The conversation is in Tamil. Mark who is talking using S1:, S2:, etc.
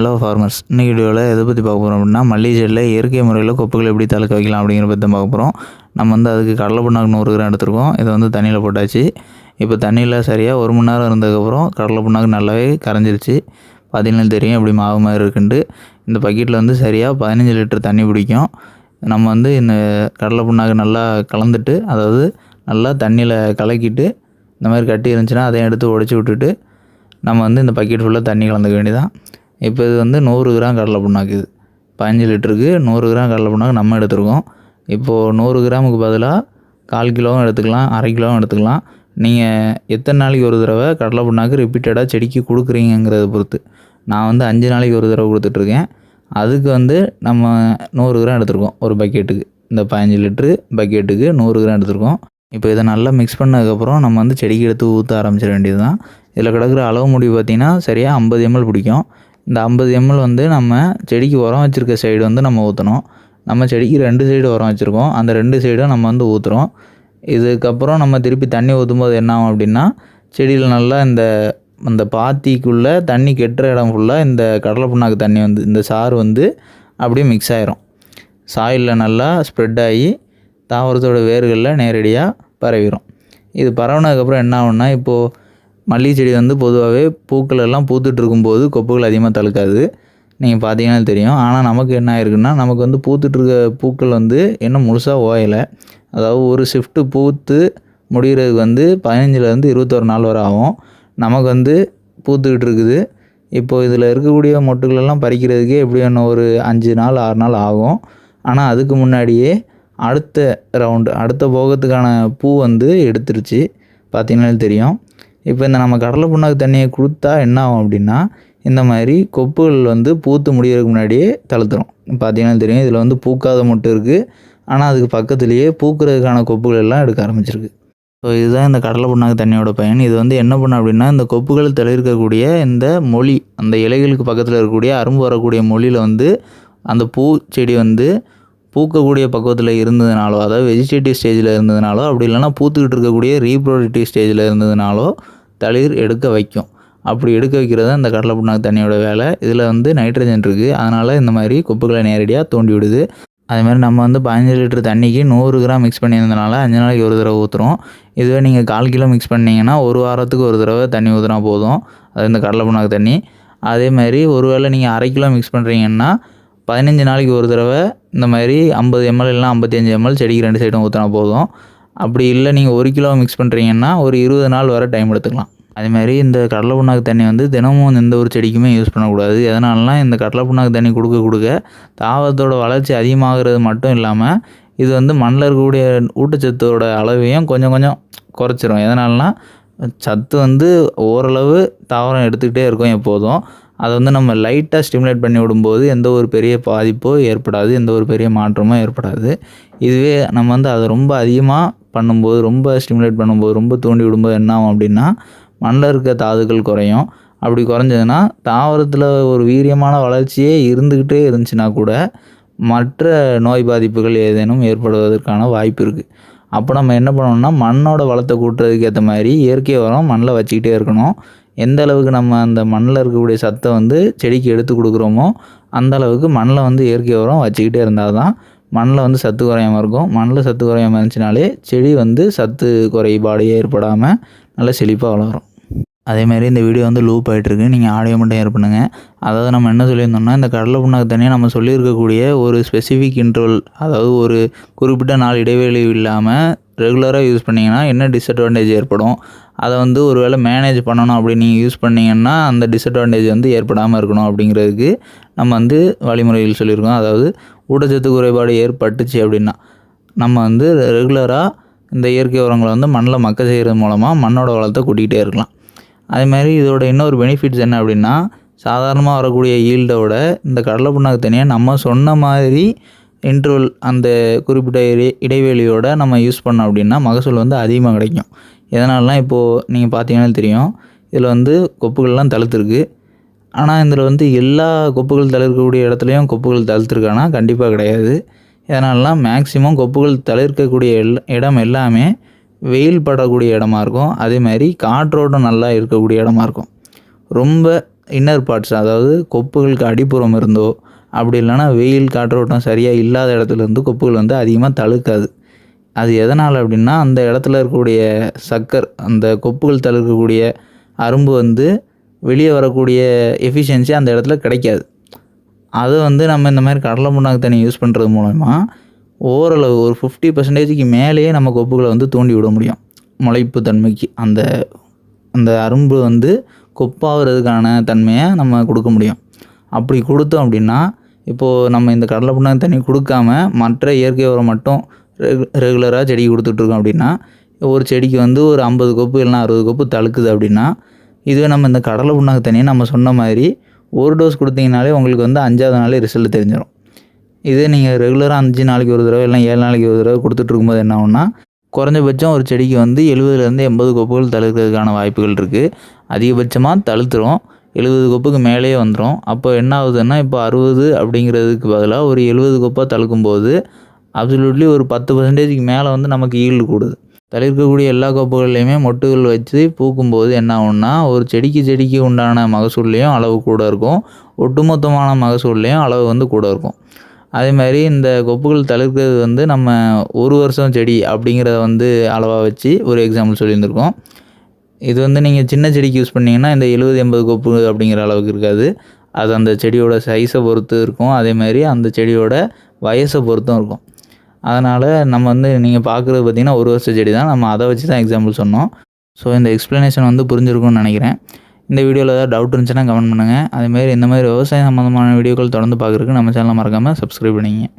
S1: ஹலோ ஃபார்மர்ஸ் இன்றைக்கி வீடியோவில் எதை பற்றி பார்க்க போகிறோம் அப்படின்னா மல்லிகை செடியில் இயற்கை முறையில் கொப்புகளை எப்படி தளர்க்க வைக்கலாம் அப்படிங்கிற பற்றி தான் பார்க்க போகிறோம் நம்ம வந்து அதுக்கு கடலை புண்ணாக்கு நூறு கிராம் எடுத்துருக்கோம். இதை வந்து தண்ணியில் போட்டாச்சு. இப்போ தண்ணியில் சரியாக ஒரு மணி நேரம் இருந்ததுக்கப்புறம் கடலை புண்ணாக்கு நல்லாவே கரைஞ்சிருச்சு. பார்த்தீங்கன்னா தெரியும் எப்படி மாவு மாதிரி இருக்குன்ட்டு. இந்த பக்கெட்டில் வந்து சரியாக பதினஞ்சு லிட்டர் தண்ணி பிடிக்கும். நம்ம வந்து இந்த கடலை புண்ணாக்கு நல்லா கலந்துட்டு அதாவது நல்லா தண்ணியில் கலக்கிட்டு இந்த மாதிரி கட்டி இருந்துச்சுன்னா அதையும் எடுத்து உடச்சி விட்டுட்டு நம்ம வந்து இந்த பக்கெட் ஃபுல்லாக தண்ணி கலந்துக்க வேண்டியதான் இப்போ இது வந்து நூறு கிராம் கடலை புண்ணாக்கு இது. பதினஞ்சு லிட்டருக்கு நூறு கிராம் கடலை புண்ணாக்கு நம்ம எடுத்துருக்கோம். இப்போது நூறு கிராமுக்கு பதிலாக கால் கிலோவும் எடுத்துக்கலாம் அரை கிலோவும் எடுத்துக்கலாம். நீங்கள் எத்தனை நாளைக்கு ஒரு தடவை கடலை புண்ணாக்கு ரிப்பீட்டடாக செடிக்கு கொடுக்குறீங்கிறத பொறுத்து. நான் வந்து அஞ்சு நாளைக்கு ஒரு தடவை கொடுத்துட்ருக்கேன். அதுக்கு வந்து நம்ம நூறு கிராம் எடுத்துருக்கோம் ஒரு பக்கெட்டுக்கு. இந்த பதினஞ்சு லிட்ரு பக்கெட்டுக்கு நூறு கிராம் எடுத்துருக்கோம். இப்போ இதை நல்லா மிக்ஸ் பண்ணதுக்கப்புறம் நம்ம வந்து செடிக்கு எடுத்து ஊற்ற ஆரம்பிச்சிட வேண்டியது தான் இதில் கிடக்கிற அளவு முடிவு பார்த்திங்கன்னா சரியாக ஐம்பது எம்எல் பிடிக்கும். இந்த ஐம்பது எம்எல் வந்து நம்ம செடிக்கு உரம் வச்சுருக்க சைடு வந்து நம்ம ஊற்றணும் நம்ம செடிக்கு ரெண்டு சைடு உரம் வச்சுருக்கோம். அந்த ரெண்டு சைடும் நம்ம வந்து ஊற்றுறோம் இதுக்கப்புறம் நம்ம திருப்பி தண்ணி ஊற்றும்போது என்ன ஆகும் அப்படின்னா செடியில் நல்லா இந்த அந்த பாத்திக்குள்ளே தண்ணி கெட்டுற இடம் ஃபுல்லாக இந்த கடலை புண்ணாக்கு தண்ணி வந்து இந்த சாறு வந்து அப்படியே மிக்ஸ் ஆயிரும். சாயிலில் நல்லா ஸ்ப்ரெட் ஆகி தாவரத்தோட வேர்களில் நேரடியாக பரவிடும் இது பரவினதுக்கப்புறம் என்ன ஆகும்னா இப்போது மல்லிகை செடி வந்து பொதுவாகவே பூக்கள் எல்லாம் பூத்துட்டு இருக்கும்போது கொப்புகள் அதிகமாக தழுக்காது. நீங்கள் பார்த்தீங்கன்னா தெரியும். ஆனால் நமக்கு என்ன ஆயிருக்குன்னா நமக்கு வந்து பூத்துட்ருக்க பூக்கள் வந்து இன்னும் முழுசாக ஓயலை. அதாவது ஒரு ஷிஃப்ட்டு பூத்து முடிகிறதுக்கு வந்து பதினஞ்சுலேருந்து இருபத்தொரு நாள் வரை ஆகும். நமக்கு வந்து பூத்துக்கிட்டு இருக்குது இப்போது இதில் இருக்கக்கூடிய மொட்டுகளெல்லாம் பறிக்கிறதுக்கே எப்படி இன்னும் ஒரு அஞ்சு நாள் ஆறு நாள் ஆகும். ஆனால் அதுக்கு முன்னாடியே அடுத்த ரவுண்டு அடுத்த போகத்துக்கான பூ வந்து எடுத்துருச்சு. பார்த்தீங்கன்னா தெரியும். இப்போ இந்த நம்ம கடலை புண்ணாக்கு தண்ணியை கொடுத்தா என்ன ஆகும் அப்படின்னா இந்த மாதிரி கொப்புகள் வந்து பூத்து முடியறதுக்கு முன்னாடியே தளர்த்துரும் பார்த்தீங்கன்னா தெரியும் இதில் வந்து பூக்காத மட்டும் இருக்குது ஆனால் அதுக்கு பக்கத்துலேயே பூக்கிறதுக்கான கொப்புகள் எல்லாம் எடுக்க ஆரம்பிச்சிருக்கு. ஸோ இதுதான் இந்த கடலை புண்ணாக்கு தண்ணியோட பயன். இது வந்து என்ன பண்ணும் அப்படின்னா இந்த கொப்புகள் தளிர்க்கக்கூடிய இந்த மொழி அந்த இலைகளுக்கு பக்கத்தில் இருக்கக்கூடிய அரும்பு வரக்கூடிய மொழியில் வந்து அந்த பூ செடி வந்து பூக்கக்கூடிய பக்குவத்தில் இருந்ததுனாலோ அதாவது வெஜிடேட்டிவ் ஸ்டேஜில் இருந்ததுனாலோ அப்படி இல்லைன்னா பூத்துக்கிட்டு இருக்கக்கூடிய ரீப்ரொடக்டிவ் ஸ்டேஜில் இருந்ததுனாலோ தளிர் எடுக்க வைக்கும். அப்படி எடுக்க வைக்கிறது தான் இந்த கடலை புண்ணாக்கு தண்ணியோட வேலை. இதில் வந்து நைட்ரஜன் இருக்குது அதனால் இந்த மாதிரி கொப்புகளை நேரடியாக தோண்டி விடுது. அதே மாதிரி நம்ம வந்து பதினஞ்சு லிட்டர் தண்ணிக்கு நூறு கிராம் மிக்ஸ் பண்ணியிருந்தனால அஞ்சு நாளைக்கு ஒரு தடவை ஊற்றுறோம் இதுவே நீங்கள் கால் கிலோ மிக்ஸ் பண்ணிங்கன்னா ஒரு வாரத்துக்கு ஒரு தடவை தண்ணி ஊற்றினா போதும். அது இந்த கடலை புண்ணாக்கு தண்ணி. அதே மாதிரி ஒருவேளை நீங்கள் அரை கிலோ மிக்ஸ் பண்ணுறீங்கன்னா பதினஞ்சு நாளைக்கு ஒரு தடவை இந்த மாதிரி ஐம்பது எம்எல் இல்லைனா ஐம்பத்தஞ்சு எம்எல் செடிக்கு ரெண்டு சைடும் ஊற்றினா போதும். அப்படி இல்லை நீங்கள் ஒரு கிலோ மிக்ஸ் பண்ணுறீங்கன்னா ஒரு இருபது நாள் வரை டைம் எடுத்துக்கலாம். அதேமாதிரி இந்த கடலை புண்ணாக்கு தண்ணி வந்து தினமும் எந்த ஒரு செடிக்குமே யூஸ் பண்ணக்கூடாது. எதனாலனா இந்த கடலை புண்ணாக்கு தண்ணி கொடுக்க கொடுக்க தாவரத்தோட வளர்ச்சி அதிகமாகிறது மட்டும் இல்லாமல் இது வந்து மண்ணில் இருக்கக்கூடிய ஊட்டச்சத்தோட அளவையும் கொஞ்சம் கொஞ்சம் குறைச்சிரும். எதனாலனா சத்து வந்து ஓரளவு தாவரம் எடுத்துக்கிட்டே இருக்கும் எப்போதும். அதை வந்து நம்ம லைட்டாக ஸ்டிமுலேட் பண்ணி விடும்போது எந்த ஒரு பெரிய பாதிப்போ ஏற்படாது எந்த ஒரு பெரிய மாற்றமோ ஏற்படாது. இதுவே நம்ம வந்து அதை ரொம்ப அதிகமாக பண்ணும்போது ரொம்ப ஸ்டிமுலேட் பண்ணும்போது ரொம்ப தூண்டி விடும்போது என்ன ஆகும் அப்படின்னா மண்ணில் இருக்க தாதுக்கள் குறையும். அப்படி குறைஞ்சதுன்னா தாவரத்தில் ஒரு வீரியமான வளர்ச்சியே இருந்துக்கிட்டே இருந்துச்சுன்னா கூட மற்ற நோய் பாதிப்புகள் ஏதேனும் ஏற்படுவதற்கான வாய்ப்பு இருக்குது அப்போ நம்ம என்ன பண்ணணும்னா மண்ணோட வளத்தை கூட்டுறதுக்கு ஏற்ற மாதிரி இயற்கை உரம் மண்ணில் வச்சுக்கிட்டே இருக்கணும். எந்த அளவுக்கு நம்ம அந்த மண்ணில் இருக்கக்கூடிய சத்தை வந்து செடிக்கு எடுத்து கொடுக்குறோமோ அந்த அளவுக்கு மண்ணில் வந்து இயற்கை உரம் வச்சுக்கிட்டே இருந்தால் தான் மண்ணில் வந்து சத்து குறையாமல் இருக்கும். மண்ணில் சத்து குறையாமல் இருந்துச்சுனாலே செடி வந்து சத்து குறைபாடு ஏற்படாமல் நல்லா செழிப்பாக வளரும். அதேமாரி இந்த வீடியோ வந்து லூப் ஆகிட்டுருக்கு நீங்கள் ஆடியோ மட்டும் ஏர் பண்ணுங்கள் அதாவது நம்ம என்ன சொல்லியிருந்தோம்னா இந்த கடலை புண்ணாக்கு தனியாக நம்ம சொல்லியிருக்கக்கூடிய ஒரு ஸ்பெசிஃபிக் இன்ட்ரோல் அதாவது ஒரு குறிப்பிட்ட நாள் இடைவெளி இல்லாமல் ரெகுலராக யூஸ் பண்ணிங்கன்னா என்ன டிஸ்அட்வான்டேஜ் ஏற்படும்? அதை வந்து ஒரு வேளை மேனேஜ் பண்ணணும் அப்படி நீங்கள் யூஸ் பண்ணிங்கன்னா அந்த டிஸ்அட்வான்டேஜ் வந்து ஏற்படாமல் இருக்கணும் அப்படிங்கிறதுக்கு நம்ம வந்து வழிமுறைகள் சொல்லியிருக்கோம். அதாவது ஊட்டச்சத்து குறைபாடு ஏற்பட்டுச்சு அப்படின்னா நம்ம வந்து ரெகுலராக இந்த இயற்கை உரங்களை வந்து மண்ணில் மக்க செய்கிறது மூலமாக மண்ணோட வளத்தை கூட்டிகிட்டே இருக்கலாம். அதே மாதிரி இதோட இன்னொரு பெனிஃபிட்ஸ் என்ன அப்படின்னா சாதாரணமாக வரக்கூடிய ஈல்டோட இந்த கடலை புண்ணாக்கு தனியாக நம்ம சொன்ன மாதிரி இன்ட்ரோல் அந்த குறிப்பிட்ட இடை இடைவெளியோட நம்ம யூஸ் பண்ணோம் அப்படின்னா மகசூல் வந்து அதிகமாக கிடைக்கும். எதனாலலாம் இப்போது நீங்கள் பார்த்தீங்கன்னா தெரியும் இதில் வந்து கொப்புகள்லாம் தளர்த்துருக்கு. ஆனால் இதில் வந்து எல்லா கொப்புகள் தளிர்க்கக்கூடிய இடத்துலையும் கொப்புகள் தழுத்துருக்கானா கண்டிப்பாக கிடையாது. இதனாலலாம் மேக்ஸிமம் கொப்புகள் தளிர்க்கக்கூடிய எல் இடம் எல்லாமே வெயில் படக்கூடிய இடமா இருக்கும். அதே மாதிரி காற்றோட்டம் நல்லா இருக்கக்கூடிய இடமா இருக்கும். ரொம்ப இன்னர் பார்ட்ஸ் அதாவது கொப்புகளுக்கு அடிப்புறம் இருந்தோ அப்படி இல்லைன்னா வெயில் காற்றோட்டம் சரியாக இல்லாத இடத்துலேருந்து கொப்புகள் வந்து அதிகமாக தழுக்காது. அது எதனால் அப்படின்னா அந்த இடத்துல இருக்கக்கூடிய சக்கர் அந்த கொப்புகள் தழுக்கக்கூடிய அரும்பு வந்து வெளியே வரக்கூடிய எஃபிஷியன்சி அந்த இடத்துல கிடைக்காது. அதை வந்து நம்ம இந்த மாதிரி கடலை புண்ணாக்கு தண்ணி யூஸ் பண்ணுறது மூலமாக ஓரளவு ஒரு ஃபிஃப்டி பர்சன்டேஜுக்கு மேலேயே நம்ம கொப்புகளை வந்து தூண்டி விட முடியும். முளைப்பு தன்மைக்கு. அந்த அந்த அரும்பு வந்து கொப்பாகிறதுக்கான தன்மையை நம்ம கொடுக்க முடியும். அப்படி கொடுத்தோம் அப்படின்னா இப்போது நம்ம இந்த கடலை புண்ணாக்கு தண்ணி கொடுக்காம மற்ற இயற்கை உரம் மட்டும் ரெகு ரெகுலராக செடி கொடுத்துட்ருக்கோம் அப்படின்னா ஒரு செடிக்கு வந்து ஒரு ஐம்பது கொப்பு இல்லைனா அறுபது கொப்பு தழுக்குது அப்படின்னா இதுவே நம்ம இந்த கடலை புண்ணாக்கு தண்ணியை நம்ம சொன்ன மாதிரி ஒரு டோஸ் கொடுத்தீங்கனாலே உங்களுக்கு வந்து அஞ்சாவது நாளே ரிசல்ட் தெரிஞ்சிடும் இதே நீங்கள் ரெகுலராக அஞ்சு நாளைக்கு ஒரு தடவை இல்லை ஏழு நாளைக்கு ஒரு தடவை கொடுத்துட்டு இருக்கும்போது என்ன ஆகும்னா குறைஞ்சபட்சம் ஒரு செடிக்கு வந்து எழுபதுலேருந்து எண்பது கொப்புகள் தழுக்கிறதுக்கான வாய்ப்புகள் இருக்குது அதிகபட்சமாக தழுத்துரும். எழுபது கொப்புக்கு மேலேயே வந்துடும் அப்போ என்ன ஆகுதுன்னா இப்போ அறுபது அப்படிங்கிறதுக்கு பதிலாக ஒரு எழுபது கொப்பாக தழுக்கும்போது அப்சல்யூட்லி ஒரு பத்து பர்சன்டேஜுக்கு மேலே வந்து நமக்கு ஈல்டு கூடுது. தளிர்க்கக்கூடிய எல்லா கொப்புகள்லையுமே மொட்டுகள் வச்சு பூக்கும்போது என்ன ஆகும்னா ஒரு செடிக்கு செடிக்கு உண்டான மகசூல்லையும் அளவு கூட இருக்கும். ஒட்டுமொத்தமான மகசூல்லையும் அளவு வந்து கூட இருக்கும். அதே மாதிரி இந்த கொப்புகள் தளிர்க்கிறது வந்து நம்ம ஒரு வருஷம் செடி அப்படிங்கிறத வந்து அளவாக வச்சு ஒரு எக்ஸாம்பிள் சொல்லியிருந்திருக்கோம். இது வந்து நீங்கள் சின்ன செடிக்கு யூஸ் பண்ணிங்கன்னா இந்த எழுபது எண்பது கொப்பு அப்படிங்கிற அளவுக்கு இருக்காது. அது அந்த செடியோட சைஸை பொறுத்து இருக்கும். அதே மாதிரி அந்த செடியோட வயசை பொறுத்தும் இருக்கும். அதனால் நம்ம வந்து நீங்கள் பார்க்குறது பார்த்திங்கன்னா ஒரு வருஷ செடி தான் நம்ம அதை வச்சு தான் எக்ஸாம்பிள் சொன்னோம். ஸோ இந்த எக்ஸ்ப்ளனேஷன் வந்து புரிஞ்சிருக்கும்னு நினைக்கிறேன். இந்த வீடியோவில் ஏதாவது டவுட் இருந்துச்சுன்னா கமெண்ட் பண்ணுங்கள் அதேமாதிரி இந்த மாதிரி விவசாயம் சம்மந்தமான வீடியோக்கள் தொடர்ந்து பார்க்குறதுக்கு நம்ம சேனலை மறக்காமல் சப்ஸ்கிரைப் பண்ணிங்க